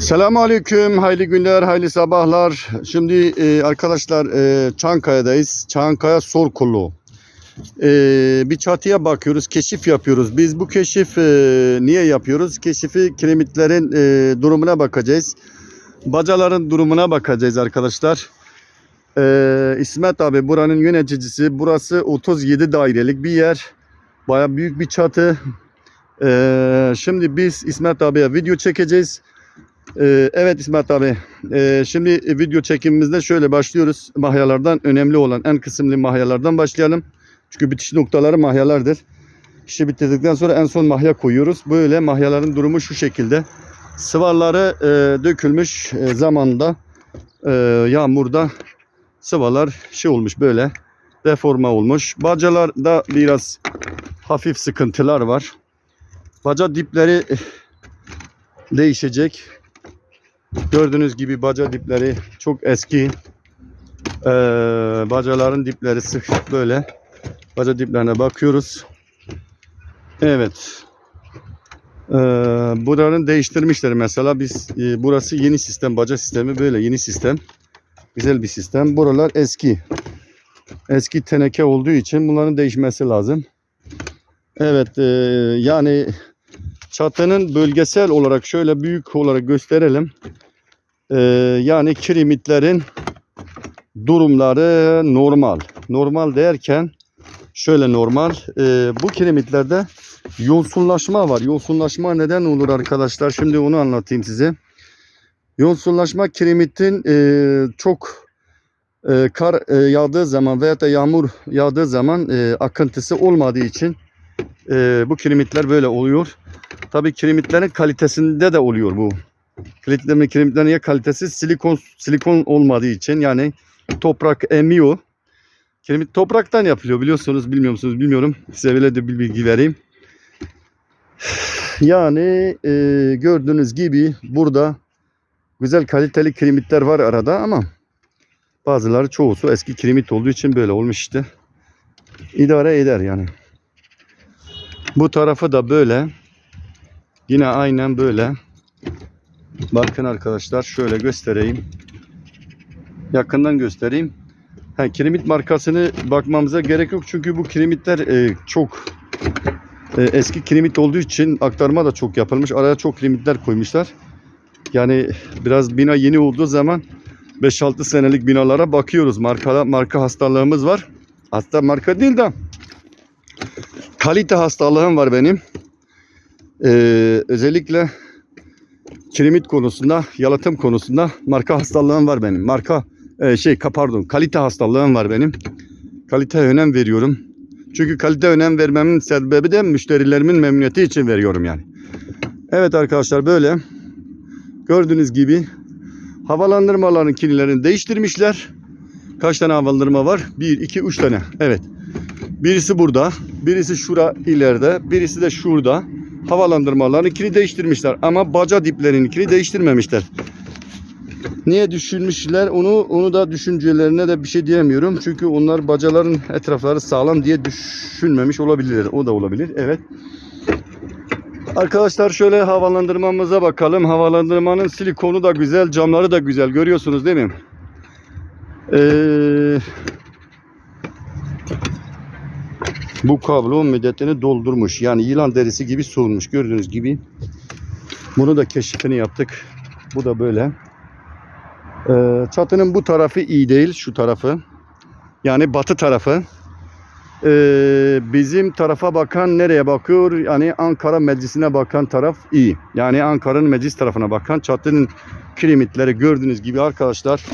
Selamun Aleyküm, hayırlı günler, hayırlı sabahlar. Şimdi e, arkadaşlar e, Çankaya'dayız. Çankaya Sorkulu. E, bir çatıya bakıyoruz, keşif yapıyoruz. Biz bu keşif e, niye yapıyoruz? Keşifi kiremitlerin e, durumuna bakacağız. Bacaların durumuna bakacağız arkadaşlar. E, İsmet abi buranın yöneticisi. Burası 37 dairelik bir yer. Baya büyük bir çatı. E, şimdi biz İsmet abiye video çekeceğiz. Ee, evet İsmet abi. Ee, şimdi video çekimimizde şöyle başlıyoruz. Mahyalardan önemli olan en kısımlı mahyalardan başlayalım. Çünkü bitiş noktaları mahyalardır. İşi bitirdikten sonra en son mahya koyuyoruz. Böyle mahyaların durumu şu şekilde. Sıvaları e, dökülmüş e, zamanda e, yağmurda sıvalar şey olmuş böyle deforma olmuş. Bacalarda biraz hafif sıkıntılar var. Baca dipleri eh, değişecek. Gördüğünüz gibi baca dipleri çok eski. Ee, bacaların dipleri sık böyle. Baca diplerine bakıyoruz. Evet. Ee, buranın değiştirmişler mesela biz e, burası yeni sistem baca sistemi böyle yeni sistem. Güzel bir sistem. Buralar eski. Eski teneke olduğu için bunların değişmesi lazım. Evet e, yani çatının bölgesel olarak şöyle büyük olarak gösterelim. Ee, yani kiremitlerin durumları normal. Normal derken şöyle normal. Ee, bu kiremitlerde yosunlaşma var. Yosunlaşma neden olur arkadaşlar? Şimdi onu anlatayım size. Yosunlaşma kiremitin e, çok e, kar e, yağdığı zaman veya da yağmur yağdığı zaman e, akıntısı olmadığı için e, bu kiremitler böyle oluyor. Tabii kiremitlerin kalitesinde de oluyor bu. Kiremitlerin kiremitlerin ya kalitesi silikon silikon olmadığı için yani toprak emiyor. Kiremit topraktan yapılıyor biliyorsunuz bilmiyor musunuz bilmiyorum. Size böyle de bir bilgi vereyim. Yani e, gördüğünüz gibi burada güzel kaliteli kiremitler var arada ama bazıları çoğusu eski kiremit olduğu için böyle olmuş işte. İdare eder yani. Bu tarafı da böyle. Yine aynen böyle. Bakın arkadaşlar şöyle göstereyim. Yakından göstereyim. Ha, kiremit markasını bakmamıza gerek yok. Çünkü bu kiremitler e, çok e, eski kiremit olduğu için aktarma da çok yapılmış. Araya çok kiremitler koymuşlar. Yani biraz bina yeni olduğu zaman 5-6 senelik binalara bakıyoruz. Marka, marka hastalığımız var. Hatta marka değil de kalite hastalığım var benim. Ee, özellikle kiremit konusunda, yalıtım konusunda marka hastalığım var benim. Marka e, şey pardon, kalite hastalığım var benim. Kaliteye önem veriyorum. Çünkü kalite önem vermemin sebebi de müşterilerimin memnuniyeti için veriyorum yani. Evet arkadaşlar böyle. Gördüğünüz gibi havalandırmaların kirlilerini değiştirmişler. Kaç tane havalandırma var? 1, 2, 3 tane. Evet. Birisi burada, birisi şura ileride, birisi de şurada. Havalandırmalarınkini değiştirmişler ama baca diplerinkini değiştirmemişler. Niye düşünmüşler onu onu da düşüncelerine de bir şey diyemiyorum. Çünkü onlar bacaların etrafları sağlam diye düşünmemiş olabilirler. O da olabilir. Evet. Arkadaşlar şöyle havalandırmamıza bakalım. Havalandırmanın silikonu da güzel, camları da güzel. Görüyorsunuz değil mi? Eee Bu kablo müddetini doldurmuş. Yani yılan derisi gibi soğumuş. Gördüğünüz gibi. Bunu da keşifini yaptık. Bu da böyle. Ee, çatının bu tarafı iyi değil. Şu tarafı. Yani batı tarafı. Ee, bizim tarafa bakan nereye bakıyor? Yani Ankara Meclisi'ne bakan taraf iyi. Yani Ankara'nın meclis tarafına bakan çatının kiremitleri gördüğünüz gibi arkadaşlar.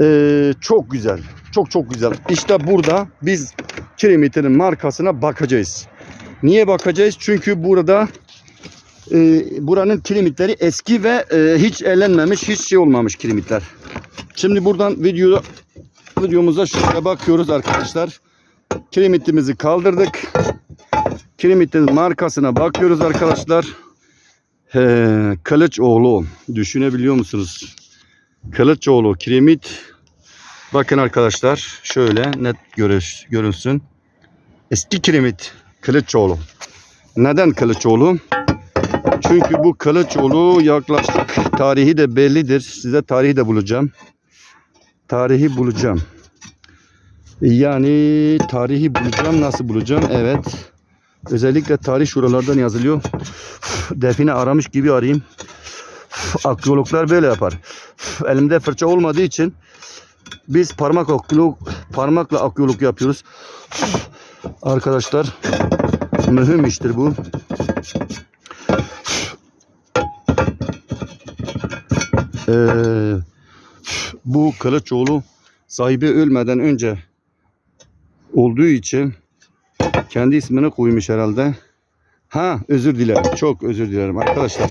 Ee, çok güzel. Çok çok güzel. İşte burada biz kiremitinin markasına bakacağız. Niye bakacağız? Çünkü burada e, buranın kiremitleri eski ve e, hiç elenmemiş, hiç şey olmamış kiremitler. Şimdi buradan video videomuza şöyle bakıyoruz arkadaşlar. Kiremitimizi kaldırdık. Kiremitin markasına bakıyoruz arkadaşlar. He, Kılıçoğlu. Düşünebiliyor musunuz? Kılıçoğlu kiremit Bakın arkadaşlar şöyle net görüş, görünsün. Eski kiremit Kılıçoğlu. Neden Kılıçoğlu? Çünkü bu Kılıçoğlu yaklaşık tarihi de bellidir. Size tarihi de bulacağım. Tarihi bulacağım. Yani tarihi bulacağım. Nasıl bulacağım? Evet. Özellikle tarih şuralardan yazılıyor. Define aramış gibi arayayım. Arkeologlar böyle yapar. Elimde fırça olmadığı için biz parmak arkeolog, parmakla arkeolog yapıyoruz. Arkadaşlar mühim iştir bu. Ee, bu Kılıçoğlu sahibi ölmeden önce olduğu için kendi ismini koymuş herhalde. Ha özür dilerim. Çok özür dilerim arkadaşlar.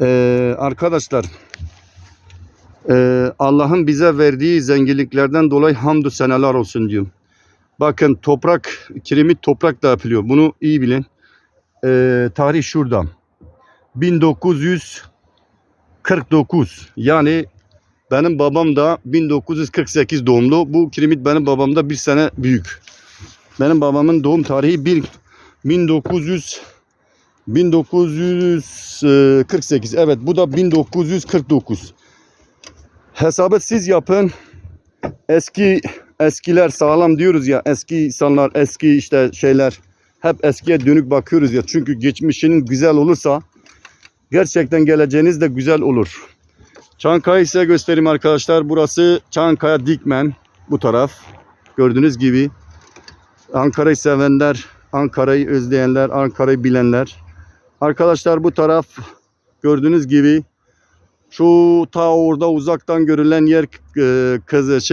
Ee, arkadaşlar ee, Allah'ın bize verdiği zenginliklerden dolayı hamdü seneler olsun diyorum. Bakın toprak, kiremit toprak da yapılıyor. Bunu iyi bilin. Ee, tarih şurada. 1949. Yani benim babam da 1948 doğumlu. Bu kiremit benim babamda bir sene büyük. Benim babamın doğum tarihi bir 1900 1948. Evet bu da 1949. Hesabı siz yapın. Eski eskiler sağlam diyoruz ya. Eski insanlar, eski işte şeyler hep eskiye dönük bakıyoruz ya. Çünkü geçmişinin güzel olursa gerçekten geleceğiniz de güzel olur. Çankaya size göstereyim arkadaşlar. Burası Çankaya Dikmen bu taraf. Gördüğünüz gibi Ankara'yı sevenler, Ankara'yı özleyenler, Ankara'yı bilenler. Arkadaşlar bu taraf gördüğünüz gibi şu ta orada uzaktan görülen yer e, kızı